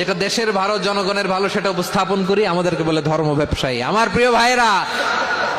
যেটা দেশের ভালো, জনগণের ভালো, সেটা উপস্থাপন করি, আমাদেরকে বলে ধর্ম ব্যবসায়ী। আমার প্রিয় ভাইরা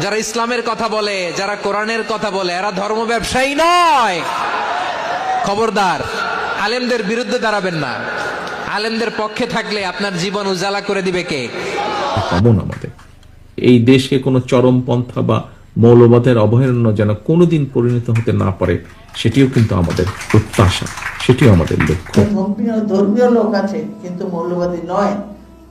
যারা ইসলামের কথা বলে, যারা কোরআনের কথা বলে, এরা ধর্ম ব্যবসায়ী নয়। খবরদার, আলেমদের বিরুদ্ধে দাঁড়াবেন না। আলেমদের পক্ষে থাকলে আপনার জীবন উজালা করে দিবে কে? এই দেশে কোনো চরমপন্থা বা মৌলবাদের অভয়ারণ্য যেন কোনোদিন পরিণত হতে না পারে সেটিও কিন্তু আমাদের প্রত্যাশা সেটিও আমাদের লক্ষ্য। ধর্মীয় ধর্মীয় লোক আছে কিন্তু মৌলবাদী নয়।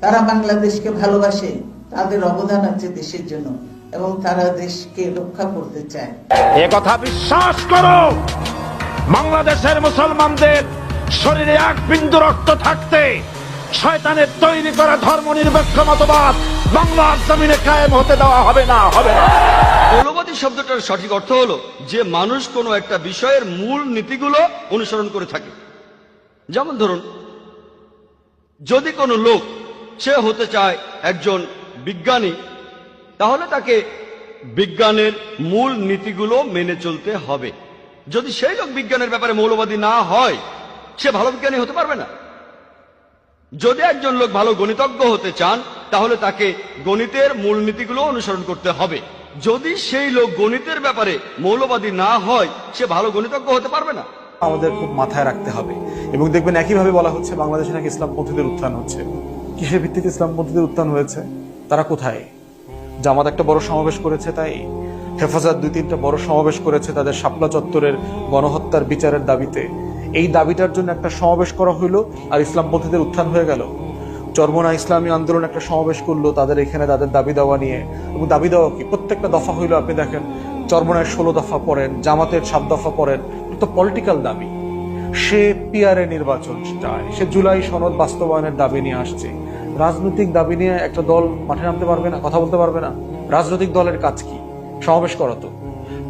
তারা বাংলাদেশকে ভালোবাসে তাদের অবদান আছে দেশের জন্য এবং তারা দেশকে রক্ষা করতে চায়। এ কথা বিশ্বাস করো! বাংলাদেশের মুসলমানদের শরীরে এক বিন্দু রক্ত থাকতে শয়তানের তৈরি করা ধর্ম নিরপেক্ষ মতবাদ বাংলার জমিনে কায়েম হতে দেওয়া হবে না হবে না। মৌলবাদী শব্দটার সঠিক অর্থ হলো যে মানুষ কোনো একটা বিষয়ের মূল নীতিগুলো অনুসরণ করে থাকে। যেমন ধরুন, যদি কোনো লোক, সে হতে চায় একজন বিজ্ঞানী, তাহলে তাকে বিজ্ঞানের মূল নীতিগুলো মেনে চলতে হবে। যদি সেই লোক বিজ্ঞানের ব্যাপারে মৌলবাদী না হয়, সে ভালো বিজ্ঞানী হতে পারবে না। যদি একজন লোক ভালো গণিতজ্ঞ হতে চান, তাহলে তাকে গণিতের মূলনীতিগুলো অনুসরণ করতে হবে। যদি সেই লোক গণিতের ব্যাপারে মৌলবাদী না হয়, সে ভালো গণিতজ্ঞ হতে পারবে না। আমাদের খুব মাথায় রাখতে হবে। এবং দেখবেন একইভাবে বলা হচ্ছে, বাংলাদেশে নাকি ইসলামপন্থীদের উত্থান হচ্ছে। কিসের ভিত্তিতে ইসলামপন্থীদের উত্থান হয়েছে? তারা কোথায়? জামাত একটা বড় সমাবেশ করেছে তাই? হেফাজত দুই তিনটা বড় সমাবেশ করেছে তাদের শাপলা চত্বরের গণহত্যার বিচারের দাবিতে। এই দাবিটার জন্য একটা সমাবেশ করা হইল আর ইসলামপন্থীদের উত্থান হয়ে গেল। চরমনা ইসলামী আন্দোলন একটা সমাবেশ করল, তাদের এখানে তাদের দাবি দেওয়া নিয়ে। এবং দাবি দেওয়া কি? প্রত্যেকটা দফা হইল, আপনি দেখেন, চর্মনায় ষোলো দফা পড়েন, জামাতের সাত দফা পড়েন তো পলিটিক্যাল দাবি। সে পিয়ারে নির্বাচন চায়, সে জুলাই সনদ বাস্তবায়নের দাবি নিয়ে আসছে। রাজনৈতিক দাবি নিয়ে একটা দল মাঠে নামতে পারবে না, কথা বলতে পারবে না। রাজনৈতিক দলের কাজ কি? সমাবেশ করা তো।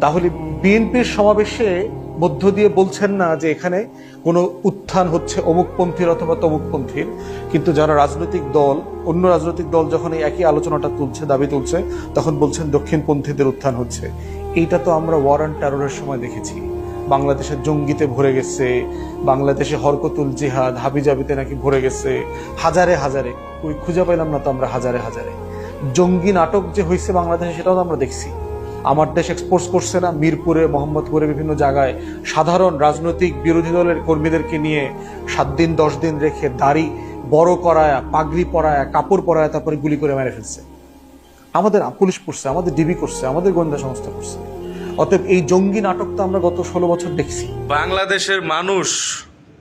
তাহলে বিএনপির সমাবেশে মধ্য দিয়ে বলছেন না যে এখানে কোনো উত্থান হচ্ছে অমুকপন্থীর অথবা তমুকপন্থীর, কিন্তু যারা রাজনৈতিক দল, অন্য রাজনৈতিক দল যখন এই একই আলোচনাটা তুলছে, দাবি তুলছে, তখন বলছেন দক্ষিণপন্থীদের উত্থান হচ্ছে। এইটা তো আমরা ওয়ার অ্যান্ড টেররের সময় দেখেছি। বাংলাদেশের জঙ্গিতে ভরে গেছে, বাংলাদেশে হরকতুল জিহাদ, হাবিজাবিতে নাকি ভরে গেছে, হাজারে হাজারে। ওই খুঁজে পাইলাম না তো আমরা হাজারে হাজারে। জঙ্গি নাটক যে হয়েছে বাংলাদেশে, সেটাও তো আমরা দেখছি। আমার দেশ এক্সপোর্টস করছে না। মিরপুরে, মোহাম্মদপুরে বিভিন্ন জায়গায় সাধারণ রাজনৈতিক বিরোধী দলের কর্মীদেরকে নিয়ে সাত দিন, দশ দিন রেখে দাড়ি বড় করায়া, পাগড়ি পরায়া, কাপড় পরায়া তারপরে গুলি করে মেরে ফেলছে। আমাদের পুলিশ করছে আমাদের ডিবি করছে, আমাদের গোয়েন্দা সংস্থা করছে। অতএব এই জঙ্গি নাটক তো আমরা গত ষোলো বছর দেখছি। বাংলাদেশের মানুষ,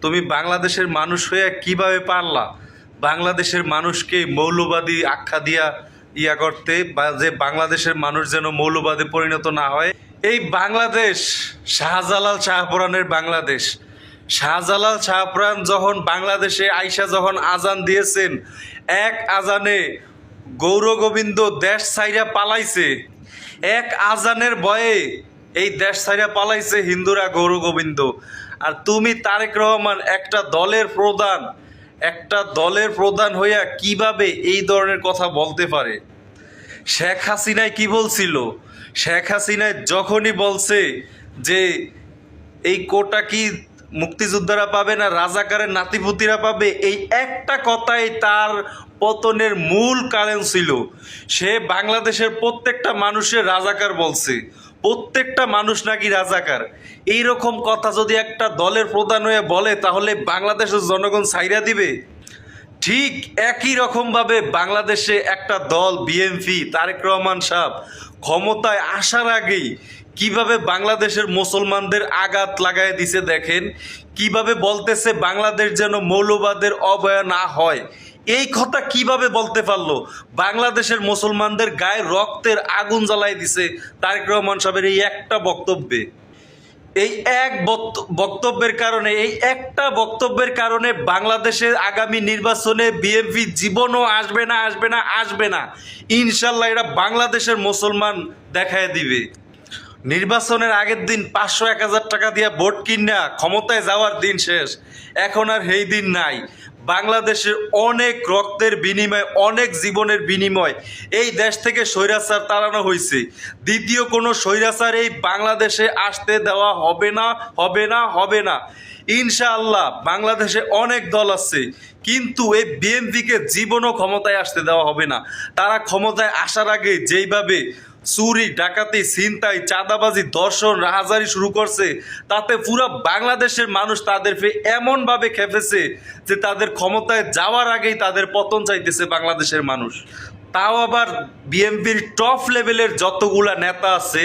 তুমি বাংলাদেশের মানুষ হয়ে কীভাবে পারলা? বাংলাদেশের মানুষকে মৌলবাদী আখ্যা দিয়া ইয়া করতে বা যে বাংলাদেশের মানুষ যেন মৌলবাদে পরিণত না হয়। এই বাংলাদেশ, শাহজালাল শাহপুরানের বাংলাদেশ। শাহজালাল শাহপুরান যখন বাংলাদেশে আইসা যখন আজান দিয়েছেন, এক আজানে গৌর গোবিন্দ দেশ ছাইরা পালাইছে। এক আজানের ভয়ে এই দেশ ছাইরা পালাইছে হিন্দুরা গৌর গোবিন্দ। আর তুমি তারেক রহমান একটা দলের প্রধান একটা দলের প্রধান হইয়া কীভাবে এই ধরনের কথা বলতে পারে? শেখ হাসিনায় কি বলছিল? শেখ হাসিনায় যখনই বলছে যে এই কোটা কি মুক্তিযোদ্ধারা পাবে না রাজাকারের নাতিপুতিরা পাবে, এই একটা কথাই তার পতনের মূল কারণ ছিল। সে বাংলাদেশের প্রত্যেকটা মানুষের রাজাকার বলছে। প্রত্যেকটা মানুষ নাকি রাজাকার। এই রকম কথা যদি একটা দলের প্রধান হয়ে বলে, তাহলে বাংলাদেশের জনগণ সাইরা দিবে। ঠিক একই রকমভাবে বাংলাদেশে একটা দল, বিএনপি, তারেক রহমান সাহ ক্ষমতায় আসার আগেই কীভাবে বাংলাদেশের মুসলমানদের আঘাত লাগায় দিছে দেখেন, কীভাবে বলতেছে বাংলাদেশ যেন মৌলবাদের অবয়া না হয়। এই কথা কীভাবে বলতে পারল? বাংলাদেশের মুসলমানদের গায়ে রক্তের আগুন জ্বালাই দিছে তারেক রহমান সাহেবের এই একটা বক্তব্যে। এই এক বক্ত- বক্তব্যের কারণে, এই একটা বক্তব্যের কারণে বাংলাদেশের আগামী নির্বাচনে বিএনপি জীবনও আসবে না আসবে না আসবে না। ইনশাল্লাহ এরা বাংলাদেশের মুসলমান দেখায় দিবে। নির্বাচনের আগের দিন পাঁচশো এক হাজার টাকা দিয়ে ভোট কিনা ক্ষমতায় যাওয়ার দিন শেষ। এখন আর সেই দিন নাই। বাংলাদেশের অনেক রক্তের বিনিময়, অনেক জীবনের বিনিময় এই দেশ থেকে স্বৈরাচার তাড়ানো হয়েছে। দ্বিতীয় কোনো স্বৈরাচার এই বাংলাদেশে আসতে দেওয়া হবে না হবে না হবে না। ইনশাআল্লাহ বাংলাদেশে অনেক দল আছে, কিন্তু এই বিএনপিকে জীবনও ক্ষমতায় আসতে দেওয়া হবে না। তারা ক্ষমতায় আসার আগে যেইভাবে চুরি, ডাকাতি, ছিনতাই, চাঁদাবাজি দর্শন রাহাজারি শুরু করছে। তাতে পুরো বাংলাদেশের মানুষ তাদের এমনভাবে খেপেছে যে তাদের ক্ষমতায় যাওয়ার আগেই তাদের পতন চাইতেছে বাংলাদেশের মানুষ। তাও আবার বিএনপির টপ লেভেলের যতগুলা নেতা আছে,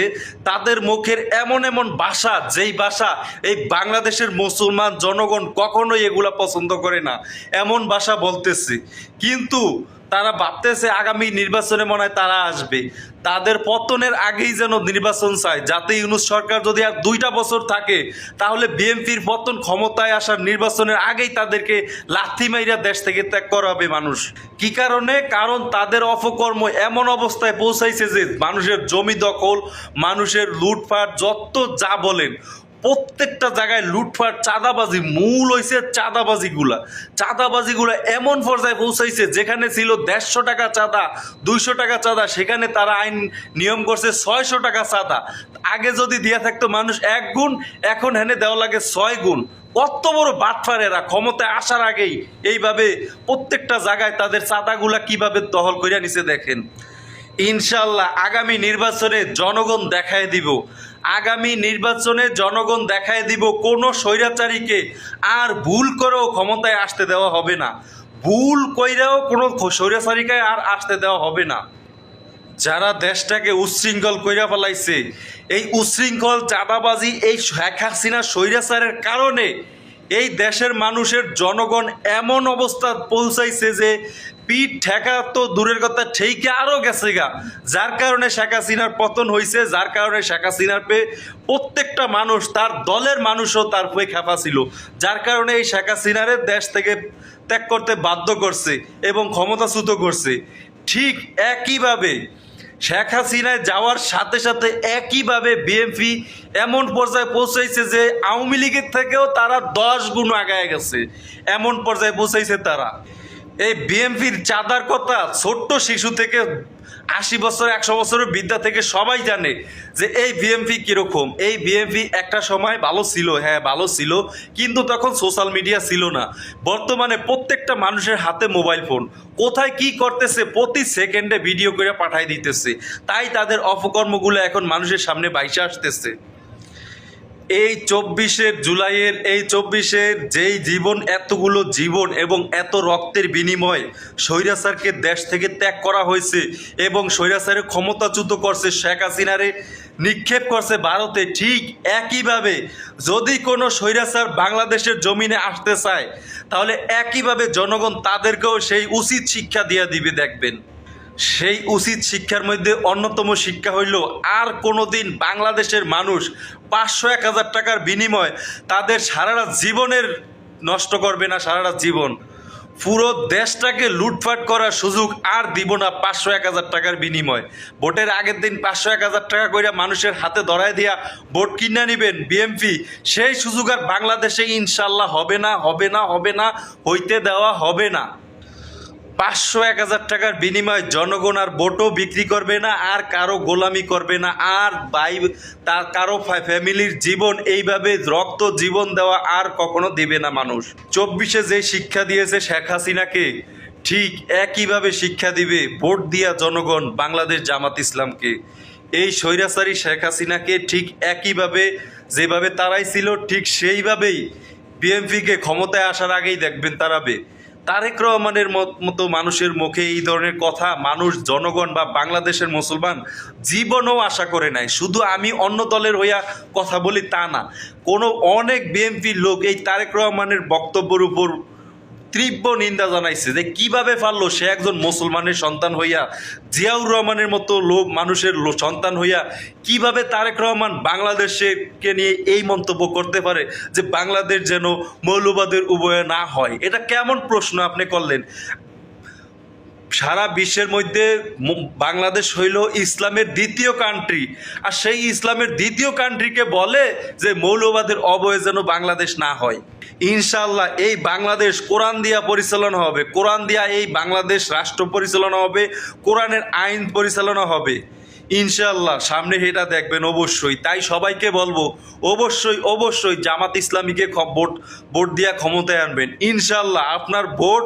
তাদের মুখের এমন এমন ভাষা, যেই ভাষা এই বাংলাদেশের মুসলমান জনগণ কখনোই এগুলা পছন্দ করে না, এমন ভাষা বলতেছে। কিন্তু তারা ভাবতেছে আগামী নির্বাচনে মনে হয় তারা আসবে। তাদের পতনের আগেই যেন নির্বাচন চায়। যাতে ইউনুস সরকার যদি আর দুইটা বছর থাকে, তাহলে বিএনপির পতন ক্ষমতায় আসার নির্বাচনের আগেই তাদেরকে লাথি মাইরা দেশ থেকে ত্যাগ করা হবে মানুষ। কি কারণে? কারণ তাদের অপকর্ম এমন অবস্থায় পৌঁছাইছে যে মানুষের জমি দখল, মানুষের লুটপাট, যত যা বলেন প্রত্যেকটা জায়গায় লুটপাট চাঁদাবাজি, মূল হয়েছে চাঁদাবাজিগুলা। চাঁদাবাজিগুলা এমন পর্যায়ে পৌঁছাইছে যেখানে ছিল দেড়শো টাকা চাঁদা, দুইশো টাকা চাঁদা, সেখানে তারা আইন নিয়ম করছে ছয়শো টাকা চাঁদা। আগে যদি দিয়া থাকতো মানুষ এক গুণ, এখন হেনে দেওয়া লাগে ছয় গুণ। কত বড় বাটফারেরা ক্ষমতায় আসার আগেই। এইভাবে প্রত্যেকটা জায়গায় তাদের চাঁদাগুলা কীভাবে দখল করিয়া নিছে দেখেন। ইনশাল্লাহ আগামী নির্বাচনে জনগণ দেখায় দিব। আগামী নির্বাচনে জনগণ দেখায় দিব কোনো স্বৈরাচারীকে আর ভুল করেও ক্ষমতায় আসতে দেওয়া হবে না। ভুল কইরাও কোনো স্বৈরাচারীকে আর আসতে দেওয়া হবে না। যারা দেশটাকে উচ্ছৃঙ্খল কইরা ফেলাইছে, এই উচ্ছৃঙ্খল চাঁদাবাজি, এই শেখ হাসিনা স্বৈরাচারের কারণে এই দেশের মানুষের জনগণ এমন অবস্থা পৌঁছাইছে যে পিঠ ঠেকা তো দূরের কথা ঠেকে আরও গেছে গা। যার কারণে শেখ হাসিনার পতন হয়েছে যার কারণে শেখ হাসিনার পেয়ে প্রত্যেকটা মানুষ, তার দলের মানুষও তার হয়ে খেপা ছিল। যার কারণে এই শেখ হাসিনারে দেশ থেকে ত্যাগ করতে বাধ্য করছে এবং ক্ষমতাচ্যুত করছে। ঠিক একইভাবে শেখ হাসিনায় যাওয়ার সাথে সাথে একইভাবে বিএনপি এমন পর্যায়ে পৌঁছাইছে যে আওয়ামী লীগের থেকেও তারা দশ গুণ আগায় গেছে। এমন পর্যায়ে পৌঁছাইছে তারা। এই বিএনপির চাঁদার কথা ছোট্ট শিশু থেকে আশি বছর, একশো বছরের বিদ্যা থেকে সবাই জানে যে এই বিএমপি কীরকম। এই বিএমপি একটা সময় ভালো ছিল হ্যাঁ ভালো ছিল, কিন্তু তখন সোশ্যাল মিডিয়া ছিল না। বর্তমানে প্রত্যেকটা মানুষের হাতে মোবাইল ফোন কোথায় কি করতেছে, প্রতি সেকেন্ডে ভিডিও করে পাঠাই দিতেছে। তাই তাদের অপকর্মগুলো এখন মানুষের সামনে বাইসে আসতেছে। এই চব্বিশের জুলাইয়ের, এই চব্বিশের যেই জীবন, এতগুলো জীবন এবং এত রক্তের বিনিময় স্বৈরাচারকে দেশ থেকে ত্যাগ করা হয়েছে এবং স্বৈরাচারের ক্ষমতাচ্যুত করছে শেখ হাসিনারে, নিক্ষেপ করছে ভারতে, ঠিক একইভাবে যদি কোনো স্বৈরাচার বাংলাদেশের জমিনে আসতে চায়, তাহলে একইভাবে জনগণ তাদেরকেও সেই উচিত শিক্ষা দিয়ে দিবে, দেখবেন। সেই উচিত শিক্ষার মধ্যে অন্যতম শিক্ষা হইল, আর কোনো দিন বাংলাদেশের মানুষ পাঁচশো এক হাজার টাকার বিনিময় তাদের সারাটা জীবনের নষ্ট করবে না, সারাটা জীবন। পুরো দেশটাকে লুটপাট করার সুযোগ আর দিব না পাঁচশো এক হাজার টাকার বিনিময়। ভোটের আগের দিন পাঁচশো এক হাজার টাকা করে মানুষের হাতে ধরায় দিয়া ভোট কিনে নেবেন বিএমপি সেই সুযোগ আর বাংলাদেশে ইনশাল্লাহ হবে না হবে না হবে না, হইতে দেওয়া হবে না। পাঁচশো এক হাজার টাকার বিনিময়ে জনগণ আর ভোটও বিক্রি করবে না, আর কারও গোলামি করবে না, আর বাই তার কারও ফ্যামিলির জীবন এইভাবে রক্ত জীবন দেওয়া আর কখনো দিবে না মানুষ। চব্বিশে যে শিক্ষা দিয়েছে শেখ হাসিনাকে, ঠিক একইভাবে শিক্ষা দিবে ভোট দিয়া জনগণ বাংলাদেশ জামাত ইসলামকে। এই স্বৈরাচারী শেখ হাসিনাকে ঠিক একইভাবে যেভাবে তারাই ছিল, ঠিক সেইভাবেই বিএনপিকে ক্ষমতায় আসার আগেই দেখবেন তারাবে তারেক রহমানের মত- মানুষের মুখে এই ধরনের কথা মানুষ, জনগণ বা বাংলাদেশের মুসলমান জীবনও আশা করে নাই। শুধু আমি অন্য দলের হইয়া কথা বলি তা না। কোনো অনেক বিএনপির লোক এই তারেক রহমানের বক্তব্যের উপর তীব্র নিন্দা জানাইছে যে কীভাবে পারল সে একজন মুসলমানের সন্তান হইয়া, জিয়াউর রহমানের মতো লোক মানুষের সন্তান হইয়া, কীভাবে তারেক রহমান বাংলাদেশকে নিয়ে এই মন্তব্য করতে পারে যে বাংলাদেশ যেন মৌলবাদের উভয়ে না হয়? এটা কেমন প্রশ্ন আপনি করলেন? সারা বিশ্বের মধ্যে বাংলাদেশ হইল ইসলামের দ্বিতীয় কান্ট্রি আর সেই ইসলামের দ্বিতীয় কান্ট্রিকে বলে যে মৌলবাদের অবয়ে যেন বাংলাদেশ না হয়। ইনশাল্লাহ এই বাংলাদেশ কোরআন দিয়া পরিচালনা হবে। কোরআন দিয়া এই বাংলাদেশ রাষ্ট্র পরিচালনা হবে। কোরআনের আইন পরিচালনা হবে। ইনশাল্লাহ সামনে এটা দেখবেন অবশ্যই। তাই সবাইকে বলব, অবশ্যই অবশ্যই জামাত ইসলামীকে ভোট ভোট দিয়া ক্ষমতায় আনবেন। ইনশাল্লাহ আপনার ভোট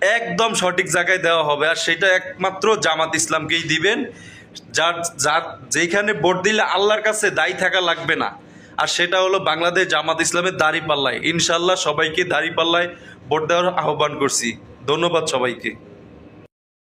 একদম সঠিক জায়গায় দেওয়া হবে। আর সেটা একমাত্র জামাত ইসলামকেই দিবেন। যার যার যেইখানে ভোট দিলে আল্লাহর কাছে দায়ী থাকা লাগবে না। আর সেটা হলো বাংলাদেশ জামাত ইসলামের দাড়ি পাল্লায় ইনশাল্লাহ সবাইকে দাড়ি পাল্লায় ভোট দেওয়ার আহ্বান করছি। ধন্যবাদ সবাইকে।